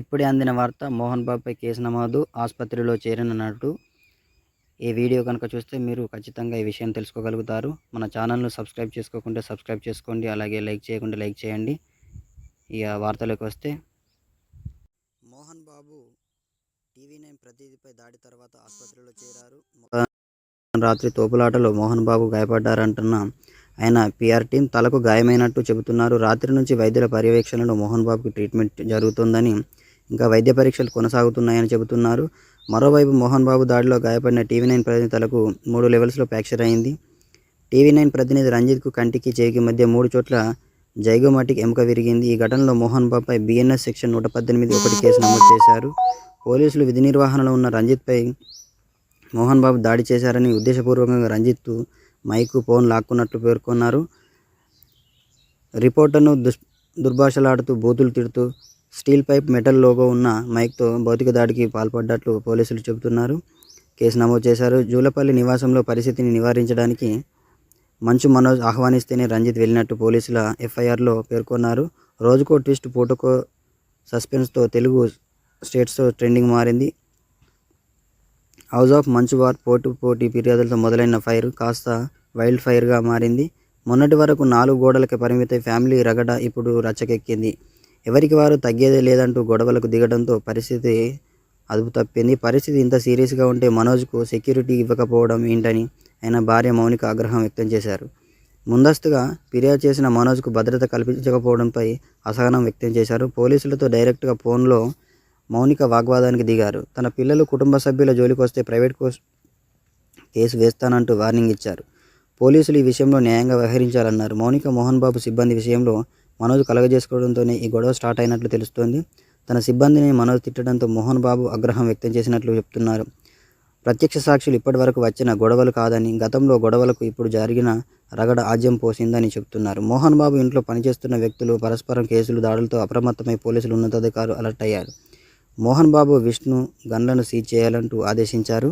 ఇప్పుడే అందిన వార్త మోహన్ బాబుపై కేసు నమోదు ఆసుపత్రిలో చేరిన నటుడు. ఈ వీడియో కనుక చూస్తే మీరు ఖచ్చితంగా ఈ విషయం తెలుసుకోగలుగుతారు. మన ఛానల్ను సబ్స్క్రైబ్ చేసుకోకుండా సబ్స్క్రైబ్ చేసుకోండి అలాగే లైక్ చేయకుండా లైక్ చేయండి. ఇక వార్తలోకి వస్తే మోహన్ బాబు టీవీ నైన్ ప్రతిదీపై దాడి తర్వాత ఆసుపత్రిలో చేరారు. రాత్రి తోపులాటలో మోహన్ బాబు గాయపడ్డారంటున్న ఆయన పిఆర్ టీం తలకు గాయమైనట్టు చెబుతున్నారు. రాత్రి నుంచి వైద్యుల పర్యవేక్షణలో మోహన్ బాబుకి ట్రీట్మెంట్ జరుగుతుందని ఇంకా వైద్య పరీక్షలు కొనసాగుతున్నాయని చెబుతున్నారు. మరోవైపు మోహన్ బాబు దాడిలో గాయపడిన టీవీ నైన్ ప్రతినిధి తలకు మూడు లెవెల్స్లో ఫ్రాక్చర్ అయింది. టీవీ నైన్ ప్రతినిధి రంజిత్కు కంటికి చేయికి మధ్య మూడు చోట్ల జైగోమాటిక్ ఎముక విరిగింది. ఈ ఘటనలో మోహన్ బాబుపై బిఎన్ఎస్ సెక్షన్ నూట పద్దెనిమిది ఒకటి కేసు నమోదు చేశారు. పోలీసులు విధి నిర్వహణలో ఉన్న రంజిత్పై మోహన్ బాబు దాడి చేశారని ఉద్దేశపూర్వకంగా రంజిత్ మైకు ఫోన్ లాక్కున్నట్లు పేర్కొన్నారు. రిపోర్టర్ను దుష్ దుర్భాషలాడుతూ బూతులు తిడుతూ స్టీల్ పైప్ మెటల్ లోగో ఉన్న మైక్తో భౌతిక దాడికి పాల్పడ్డట్లు పోలీసులు చెబుతున్నారు. కేసు నమోదు చేశారు. జూలపల్లి నివాసంలో పరిస్థితిని నివారించడానికి మంచు మనోజ్ ఆహ్వానిస్తేనే రంజిత్ వెళ్ళినట్టు పోలీసుల ఎఫ్ఐఆర్లో పేర్కొన్నారు. రోజుకో ట్విస్ట్ పూటకో సస్పెన్స్తో తెలుగు స్టేట్స్తో ట్రెండింగ్ మారింది. హౌస్ ఆఫ్ మంచు వార్ పోటు పోటీ ఫిర్యాదులతో మొదలైన ఫైర్ కాస్త వైల్డ్ ఫైర్గా మారింది. మొన్నటి వరకు నాలుగు గోడలకి పరిమిత ఫ్యామిలీ రగడ ఇప్పుడు రచ్చకెక్కింది. ఎవరికి వారు తగ్గేదే లేదంటూ గొడవలకు దిగడంతో పరిస్థితి అదుపు తప్పింది. పరిస్థితి ఇంత సీరియస్గా ఉంటే మనోజ్కు సెక్యూరిటీ ఇవ్వకపోవడం ఏంటని ఆయన భార్య మౌనిక ఆగ్రహం వ్యక్తం చేశారు. ముందస్తుగా ఫిర్యాదు చేసిన మనోజ్కు భద్రత కల్పించకపోవడంపై అసహనం వ్యక్తం చేశారు. పోలీసులతో డైరెక్ట్గా ఫోన్లో మౌనిక వాగ్వాదానికి దిగారు. తన పిల్లలు కుటుంబ సభ్యుల జోలికి వస్తే ప్రైవేట్ కోర్స్ కేసు వేస్తానంటూ వార్నింగ్ ఇచ్చారు. పోలీసులు ఈ విషయంలో న్యాయంగా వ్యవహరించాలన్నారు. మౌనిక మోహన్ బాబు సిబ్బంది విషయంలో మనోజ్ కలగజేసుకోవడంతోనే ఈ గొడవ స్టార్ట్ అయినట్లు తెలుస్తోంది. తన సిబ్బందిని మనోజ్ తిట్టడంతో మోహన్ బాబు ఆగ్రహం వ్యక్తం చేసినట్లు చెప్తున్నారు. ప్రత్యక్ష సాక్షులు ఇప్పటివరకు వచ్చిన గొడవలు కాదని గతంలో గొడవలకు ఇప్పుడు జరిగిన రగడ ఆజ్యం పోసిందని చెబుతున్నారు మోహన్ బాబు ఇంట్లో పనిచేస్తున్న వ్యక్తులు పరస్పరం కేసులు దాడులతో అప్రమత్తమై పోలీసులు ఉన్నతాధికారులు అలర్ట్ అయ్యారు. మోహన్ బాబు విష్ణు గన్లను సీజ్ చేయాలంటూ ఆదేశించారు.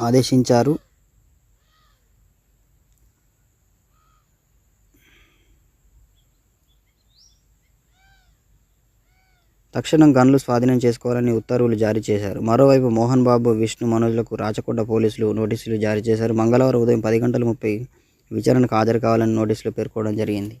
ఆదేశించారు. తక్షణం గన్లు స్వాధీనం చేసుకోవాలని ఉత్తర్వులు జారీ చేశారు. మరోవైపు మోహన్ బాబు విష్ణు మనోజ్లకు రాచకొండ పోలీసులు నోటీసులు జారీ చేశారు. మంగళవారం ఉదయం పది గంటల ముప్పై విచారణకు హాజరు కావాలని నోటీసులు పేర్కోవడం జరిగింది.